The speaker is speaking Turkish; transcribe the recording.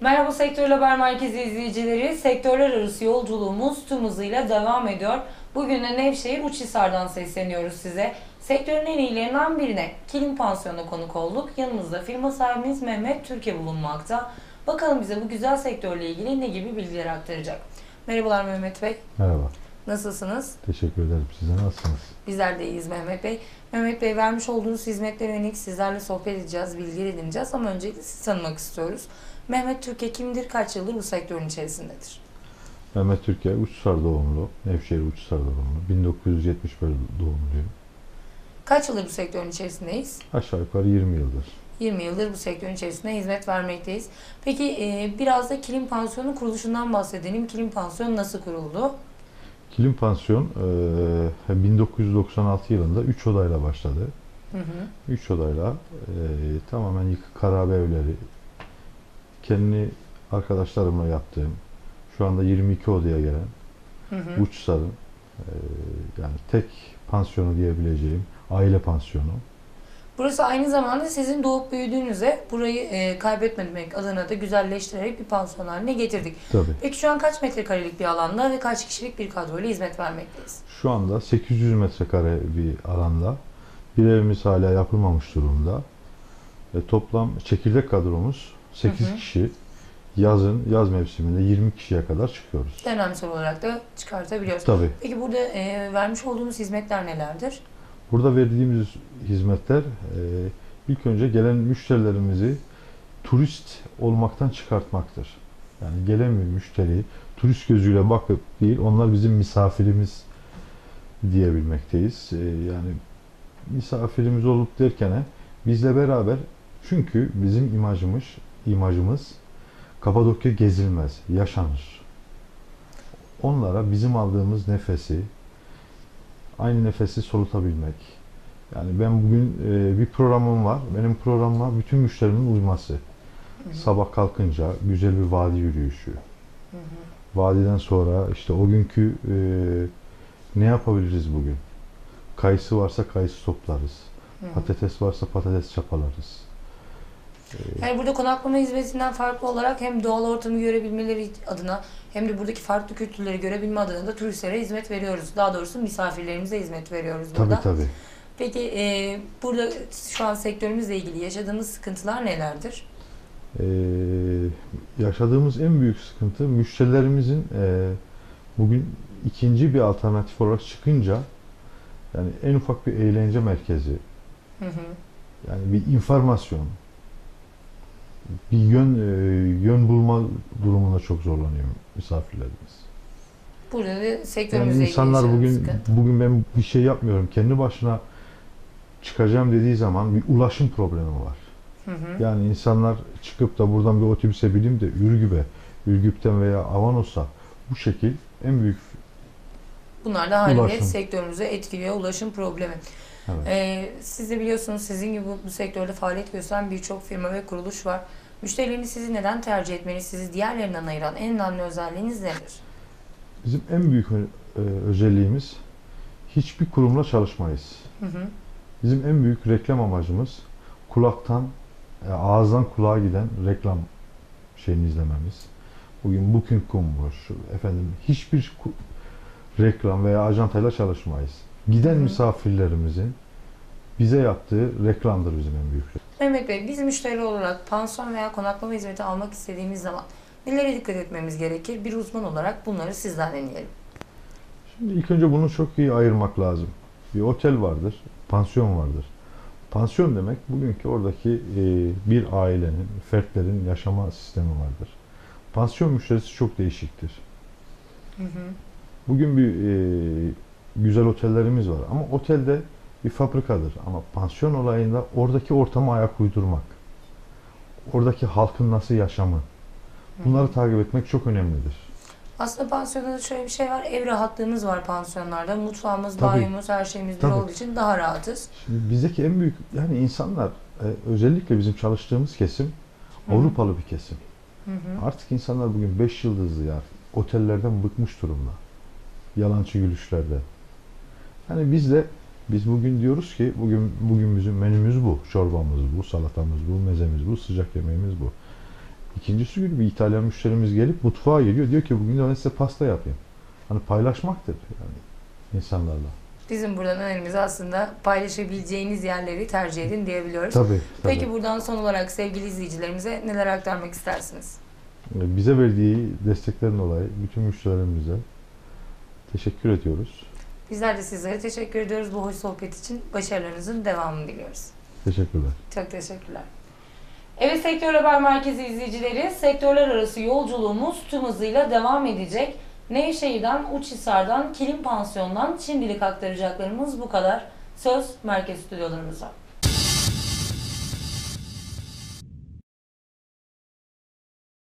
Merhaba Sektör Haber Merkezi izleyicileri. Sektörler arası yolculuğumuz tüm hızıyla devam ediyor. Bugün de Nevşehir Uçhisar'dan sesleniyoruz size. Sektörün en iyilerinden birine Kilim Pansiyon'a konuk olduk. Yanımızda firma sahibimiz Mehmet Türkiye bulunmakta. Bakalım bize bu güzel sektörle ilgili ne gibi bilgiler aktaracak. Merhabalar Mehmet Bey. Merhaba, Nasılsınız? teşekkür ederim. Size nasılsınız? Bizler de iyiyiz Mehmet Bey. Mehmet Bey vermiş olduğunuz hizmetlere yönelik sizlerle sohbet edeceğiz, bilgi edineceğiz ama öncelikle sizi tanımak istiyoruz. Mehmet Türkiye kimdir, kaç yıldır bu sektörün içerisindedir? Mehmet Türkiye Uçsar doğumlu, Nevşehir Uçsar doğumlu. 1971 doğumluyum. Kaç yıldır bu sektörün içerisindeyiz? Aşağı yukarı 20 yıldır. 20 yıldır bu sektörün içerisinde hizmet vermekteyiz. Peki e, biraz da Kilim Pansiyon'un kuruluşundan bahsedelim. Kilim Pansiyon nasıl kuruldu? Kilim Pansiyon e, 1996 yılında 3 odayla başladı. Hı hı. 3 odayla e, tamamen yıkık harabe evleri, kendi arkadaşlarımla yaptığım, şu anda 22 odaya gelen Hı hı. Uçsar'ın e, yani tek pansiyonu diyebileceğim aile pansiyonu. Burası aynı zamanda sizin doğup büyüdüğünüze burayı e, kaybetmemek adına da güzelleştirerek bir pansiyon haline getirdik. Tabii. Peki şu an kaç metrekarelik bir alanda ve kaç kişilik bir kadroyla hizmet vermekteyiz? Şu anda 800 metrekare bir alanda bir evimiz hala yapılmamış durumda. E, toplam çekirdek kadromuz 8 Hı hı. kişi. Yazın, yaz mevsiminde 20 kişiye kadar çıkıyoruz. Dönemsel olarak da çıkartabiliyoruz. Tabii. Peki burada e, vermiş olduğumuz hizmetler nelerdir? Burada verdiğimiz hizmetler e, ilk önce gelen müşterilerimizi turist olmaktan çıkartmaktır. Yani gelen bir müşteriyi turist gözüyle bakıp değil, onlar bizim misafirimiz diyebilmekteyiz. E, yani misafirimiz olup derken bizle beraber çünkü bizim imajımız imajımız Kapadokya gezilmez, yaşanır. Onlara bizim aldığımız nefesi aynı nefesi solutabilmek. Yani ben bugün e, bir programım var. Benim programıma bütün müşterimin uyması. Sabah kalkınca güzel bir vadi yürüyüşü. Hı hı. Vadiden sonra işte o günkü e, ne yapabiliriz bugün? Kayısı varsa kayısı toplarız. Hı hı. Patates varsa patates çapalarız. Yani burada konaklama hizmetinden farklı olarak hem doğal ortamı görebilmeleri adına hem de buradaki farklı kültürleri görebilme adına da turistlere hizmet veriyoruz. Daha doğrusu misafirlerimize hizmet veriyoruz burada. Tabii tabii. Peki e, burada şu an sektörümüzle ilgili yaşadığımız sıkıntılar nelerdir? Ee, yaşadığımız en büyük sıkıntı müşterilerimizin e, bugün ikinci bir alternatif olarak çıkınca yani en ufak bir eğlence merkezi Hı hı. yani bir informasyon bir yön e, yön bulma durumunda çok zorlanıyor misafirlerimiz. Burada da Yani insanlar ilgili bugün sıkıntı. bugün ben bir şey yapmıyorum kendi başına çıkacağım dediği zaman bir ulaşım problemi var. Hı hı. Yani insanlar çıkıp da buradan bir otobüse bineyim de Ürgüp'e, Ürgüp'ten veya Avanos'a bu şekil en büyük Bunlar da haliyle Ulaşım. sektörümüzü etkiliyor ulaşım problemi. evet. Ee, siz de biliyorsunuz sizin gibi bu, bu sektörde faaliyet gösteren birçok firma ve kuruluş var. Müşterileriniz sizi neden tercih etmeli? Sizi diğerlerinden ayıran en önemli özelliğiniz nedir? bizim en büyük e, özelliğimiz hiçbir kurumla çalışmayız. Hı hı. Bizim en büyük reklam amacımız kulaktan e, ağızdan kulağa giden reklam şeyini izlememiz. Bugün Booking.com'muş efendim hiçbir reklam veya ajantayla çalışmayız. Giden Hı misafirlerimizin bize yaptığı reklamdır bizim en büyük. Mehmet Bey, biz müşteri olarak pansiyon veya konaklama hizmeti almak istediğimiz zaman nelere dikkat etmemiz gerekir? Bir uzman olarak bunları sizden dinleyelim. Şimdi ilk önce bunu çok iyi ayırmak lazım. Bir otel vardır, pansiyon vardır. Pansiyon demek bugünkü oradaki e, bir ailenin, fertlerin yaşama sistemi vardır. Pansiyon müşterisi çok değişiktir. Hı hı. Bugün bir e, güzel otellerimiz var ama otelde bir fabrikadır. Ama pansiyon olayında oradaki ortama ayak uydurmak, oradaki halkın nasıl yaşamı, bunları takip etmek çok önemlidir. Aslında pansiyonda da şöyle bir şey var. Ev rahatlığımız var pansiyonlarda. Mutfağımız, Tabii. banyomuz, her şeyimiz bir Tabii. olduğu için daha rahatız. Şimdi bizdeki en büyük yani insanlar e, özellikle bizim çalıştığımız kesim Hı. Avrupalı bir kesim. Hı hı. Artık insanlar bugün 5 yıldızlı ya otellerden bıkmış durumda. Yalancı gülüşlerden. Yani biz de biz bugün diyoruz ki bugün bugün bizim menümüz bu. Çorbamız bu, salatamız bu, mezemiz bu, sıcak yemeğimiz bu. İkincisi günü bir İtalyan müşterimiz gelip mutfağa geliyor. Diyor ki bugün de ben size pasta yapayım. Hani paylaşmaktır yani insanlarla. Bizim buradan önerimiz aslında paylaşabileceğiniz yerleri tercih edin diyebiliyoruz. Tabii. tabii. Peki buradan son olarak sevgili izleyicilerimize neler aktarmak istersiniz? Bize verdiği desteklerin dolayı bütün müşterilerimize teşekkür ediyoruz. Bizler de sizlere teşekkür ediyoruz bu hoş sohbet için. Başarılarınızın devamını diliyoruz. Teşekkürler. Çok teşekkürler. Evet Sektör Haber Merkezi izleyicileri, sektörler arası yolculuğumuz tüm hızıyla devam edecek. Nevşehir'den, Uçhisar'dan, Kilim Pansiyon'dan şimdilik aktaracaklarımız bu kadar. Söz merkez stüdyolarımıza.